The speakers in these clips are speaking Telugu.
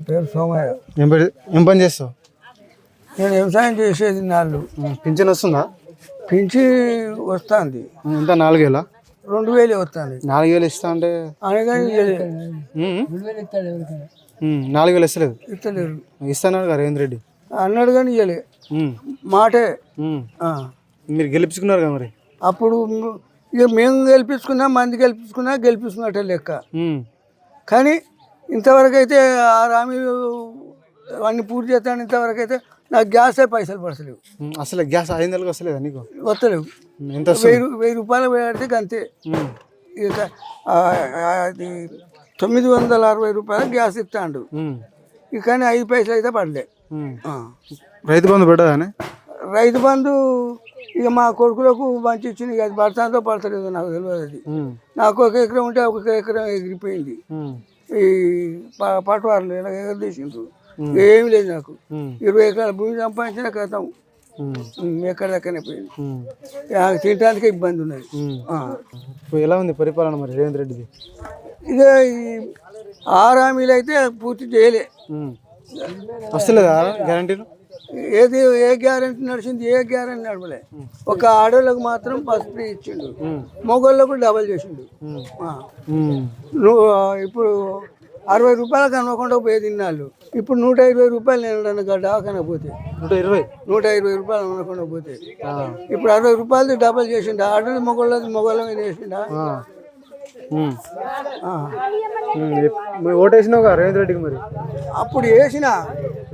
పేరు సోమయ్య. ఏం పని ఏం పని చేస్తావు? నేను వ్యవసాయం చేసేది నాళ్ళు పింఛన్ వస్తుందా? పింఛి వస్తుంది. ఎంత? నాలుగేలా? రెండు వేలు వస్తుంది. నాలుగు వేలు ఇస్తా అంటే? అనగానే నాలుగు వేలు ఇస్తలేదు? ఇస్తలేరు ఇస్తాను కదా రేవంత్ రెడ్డి. అన్నాడు కానీ ఇవ్వలే మాటే. ఆ. మీరు గెలిపించుకున్నారు కదా మరి? అప్పుడు ఇక మేము గెలిపించుకున్నా మంది గెలిపించుకున్నా గెలిపించుకున్నట్టే లెక్క. ఉమ్, కానీ ఇంతవరకు అయితే ఆ రామి అన్ని పూర్తి చేస్తాను ఇంతవరకు అయితే నాకు గ్యాసే పైసలు పడతలేవు. అసలు గ్యాస్ ఐదు నెలలకు వస్తలేదా నీకు? వస్తలేవు. ఎంత వెయ్యి వెయ్యి రూపాయలు పెడితే అంతే అది తొమ్మిది వందల అరవై రూపాయలు గ్యాస్ ఇస్తాడు. కానీ ఐదు పైసలు అయితే పడలే. రైతు బంధు పడ్డదానే రైతు బంధు ఇక మా కొడుకులకు మంచి ఇచ్చింది అది పడతాందో పడతలేదో నాకు తెలియదు అది. నాకు ఒక ఎకరం ఉంటే ఒక ఎకరం ఎగిరిపోయింది. ఈ ప- పటవారులు ఇలా ఎగరదీసిండ్రు ఏమీ లేదు నాకు. ఇరవై ఎకరాల భూమి సంపాదించిన ఉమ్, ఎక్కడ దక్కనే పోయింది. తినడానికి ఇబ్బంది ఉన్నది. ఇప్పుడు ఎలా ఉంది పరిపాలన మరి రేవంత్ రెడ్డిది? ఇక ఈ ఆరు హామీలు అయితే పూర్తి చేయలే. వస్తలేదా గ్యారంటీలు ఏది ఏ గ్యారెంటీ నడిచింది ఏ గ్యారెంటీ నడవలే. ఒక ఆడోళ్ళకు మాత్రం ఫస్ట్ ఫ్రీ ఇచ్చిండు. మగోళ్ళకు డబల్ చేసిండు. నువ్వు ఇప్పుడు అరవై రూపాయలకు అనుకోకుండా పోయి తిన్నాళ్ళు ఇప్పుడు నూట ఇరవై రూపాయలు నేను దవాఖాన పోతే. నూట ఇరవై? నూట ఇరవై రూపాయలు అనుకోకుండా పోతే. ఇప్పుడు అరవై రూపాయలది డబల్ చేసిండు. ఆడోళ్ళు మగోళ్ళది మగోళ్ళ మీద చేసిండా ఓటేసినావు రేవంత్ రెడ్డికి మరి? అప్పుడు వేసిన.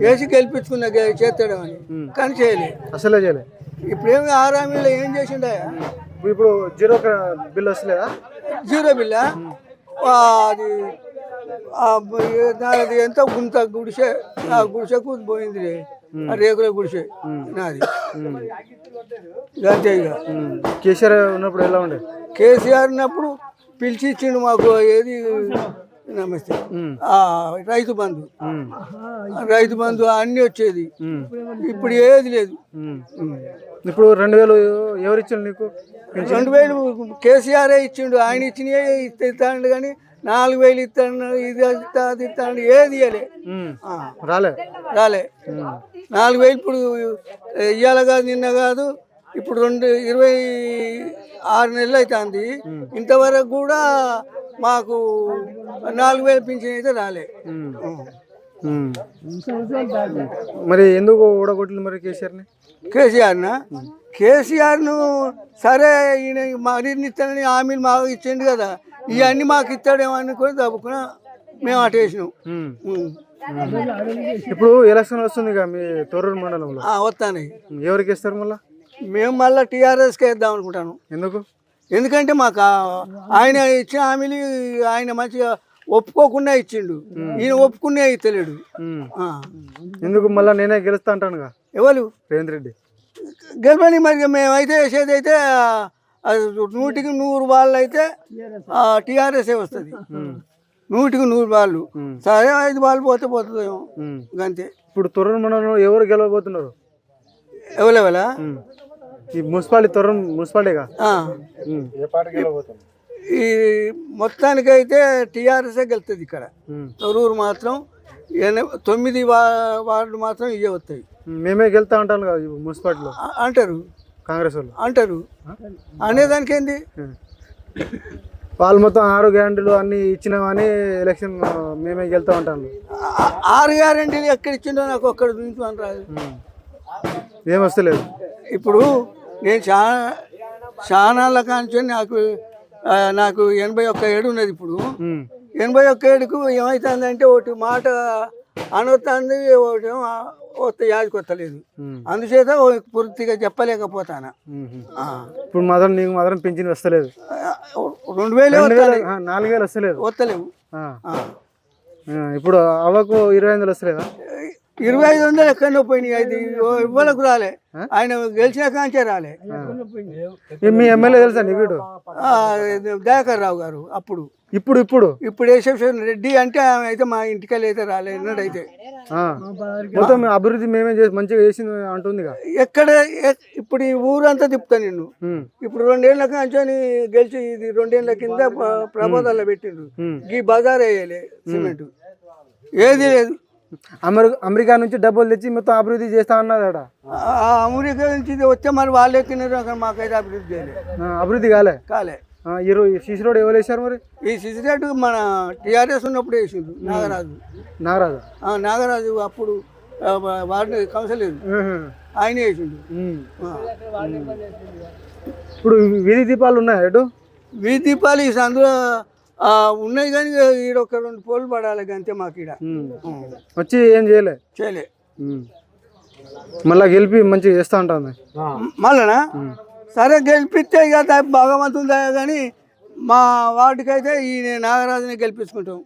వేసి గెలిపించుకున్న చేస్తాడు అని. కానీ చేయలే. అసలే చేయలే. ఇప్పుడు ఏమి ఆరామీలో ఏం చేసిండే? ఇప్పుడు జీరో బిల్ వస్తలేదా? జీరో బిల్ల? అది నాది ఎంత గుంత గుడిసె ఆ గుడిసెకు పోయింది రేకుల గుడిసె నాది. అంతే ఇక. కేసీఆర్ ఉన్నప్పుడు ఎలా ఉండే? కేసీఆర్ ఉన్నప్పుడు పిలిచి ఇచ్చిండు మాకు ఏది నమస్తే. రైతు బంధు. రైతు బంధు అన్నీ వచ్చేది. ఇప్పుడు ఏది లేదు. ఇప్పుడు రెండు వేలు ఎవరు ఇచ్చారు నీకు? రెండు వేలు కేసీఆర్ ఇచ్చిండు. ఆయన ఇచ్చినవి ఇస్తాడు కానీ నాలుగు వేలు ఇస్తాడు ఇది అది ఇస్తాడు ఏది ఇవ్వలే రాలే. రాలే. నాలుగు వేలు ఇప్పుడు ఇవాళ కాదు నిన్న కాదు. ఇప్పుడు రెండు ఇరవై ఆరు నెలలు అవుతుంది ఇంతవరకు కూడా మాకు నాలుగు వేలు పింఛన్ అయితే రాలే. మరి ఎందుకు ఓడగొట్టింది మరి కేసీఆర్ని? కేసీఆర్న? కేసీఆర్ను సరే ఈయన మరిన్ని ఇస్తానని హామీలు మాకు ఇచ్చిండు కదా. ఇవన్నీ మాకు ఇస్తాడేమో అనుకొని తప్పుకున్నా మేము అటు వేసినాం. ఇప్పుడు ఎలక్షన్ వస్తుంది మీ తొర్రూరు మండలంలో. ఆ, వస్తాయి ఎవరికి ఇస్తారు మళ్ళా? మేము మళ్ళీ టీఆర్ఎస్కి వేద్దాం అనుకుంటాను. ఎందుకు? ఎందుకంటే మాకు ఆ- ఆయన ఇచ్చిన హామీలు ఆయన మంచిగా ఒప్పుకోకుండా ఇచ్చిండు. ఈయన ఒప్పుకునే ఇస్తలేడు ఉమ్. ఆ. ఎందుకు మళ్ళా నేనే గెలుస్తా అంటానుగా? ఎవరు? రేవంత్ రెడ్డి. గెలవని మరి మేమైతే వేసేది అయితే నూటికి నూరు వాళ్ళు అయితే టీఆర్ఎస్ఏ వస్తుంది. నూటికి నూరు వాళ్ళు. సరే ఐదు వాళ్ళు పోతే పోతుందేమో. ఉమ్. అంతే ఇప్పుడు తొర్రూరు మండలంలో ఎవరు గెలవబోతున్నారు? ఎవరెవలా ఉమ్. ఈ మున్సిపాలిటీ తొర్రూరు మున్సిపాలిటీగా? ఈ మొత్తానికైతే టీఆర్ఎస్ఏ గెలుస్తుంది ఇక్కడ. తొరూరు మాత్రం తొమ్మిది వా- వార్డు మాత్రం ఇవే వస్తాయి. మేమే గెలుతా అంటాను కదా మున్సిపాలిటీలో? అంటారు. కాంగ్రెస్ వాళ్ళు? అంటారు. అనేదానికి ఏంది వాళ్ళు మొత్తం ఆరు గ్యారంటీలు అన్ని ఇచ్చినామని ఎలక్షన్ మేమే గెలుతా ఉంటాను ఆరు గ్యారెంటీలు ఎక్కడ ఇచ్చిండో నాకు ఒక్కడ చూపించమని రాదు ఏం వస్తలేదు? ఇప్పుడు నేను చాలా చానాళ్ళ కాంచి నాకు నాకు ఎనభై ఒక్క ఏడు ఉన్నది ఇప్పుడు. ఎనభై ఒక్క ఏడుకు ఏమవుతుందంటే ఒకటి మాట అనొస్తుంది ఒకటి వస్తే యాదికి వస్తలేదు ఉమ్. అందుచేత పూర్తిగా చెప్పలేకపోతానా. ఇప్పుడు మాత్రం నీకు మాత్రం పింఛన్ వస్తలేదు. రెండు వేలే నాలుగు వేలు వస్తలేదు. వస్తలేవు ఇప్పుడు అవ్వకు ఇరవై ఐదు వస్తలేదా? ఇరవై ఐదు వందలు ఎక్కడో పోయినాయి. అది ఇవ్వలకు రాలే. ఆయన గెలిచిన కాంచే రాలే. మీ ఎమ్మెల్యే తెలుసా వీడు? దయాకర్ రావు గారు అప్పుడు. ఇప్పుడు ఇప్పుడు? ఇప్పుడు యశస్వన్ రెడ్డి అంటే ఆమె అయితే మా ఇంటికెళ్ళి అయితే రాలే ఆ. మొత్తం అభివృద్ధి మేమే చేసి మంచిగా చేసింది అంటుందిగా? ఎక్కడ ఇప్పుడు ఈ ఊరంతా తిప్పుతా నిన్ను. ఇప్పుడు రెండేళ్ళ కాంచని గెలిచి ఇది రెండేళ్ళ కింద ప్ర- ప్రబోధాల్లో పెట్టిండ్రు. ఈ బజార్ వేయలే సిమెంట్. ఏది లేదు. అమెరికా అమెరికా నుంచి డబ్బులు తెచ్చి మొత్తం అభివృద్ధి చేస్తా అన్నదట ఆ అమెరికా నుంచి వస్తే మరి వాళ్ళే అక్కడ మాకైతే అభివృద్ధి చేయలేదు. అభివృద్ధి కాలే? కాలే. ఆ, ఈ రో- ఈ సీసీ రోడ్ ఎవరు వేశారు మరి? ఈ సిసిరేట్ మన టీఆర్ఎస్ ఉన్నప్పుడు వేసిండు నాగరాజు. నాగరాజు? నాగరాజు అప్పుడు ఆ, వా- వార్డు కౌన్సిలర్ ఆయన వేసిండు. ఇప్పుడు వీధి దీపాలు ఉన్నాయా ఎటు వీధి దీపాలు ఈ అందులో ఆ, ఉన్నాయి కానీ ఈడ ఒక రెండు పోలు పడాలి అంతే మాకు ఈడ. వచ్చి ఏం చేయలే? చేయలే. మళ్ళా గెలిపి మంచిగా చేస్తా ఉంటుంది మళ్ళనా? సరే గెలిపిస్తే ఇక భగవంతుని దయ కానీ మా అయితే ఈ నాగరాజుని గెలిపించుకుంటాం.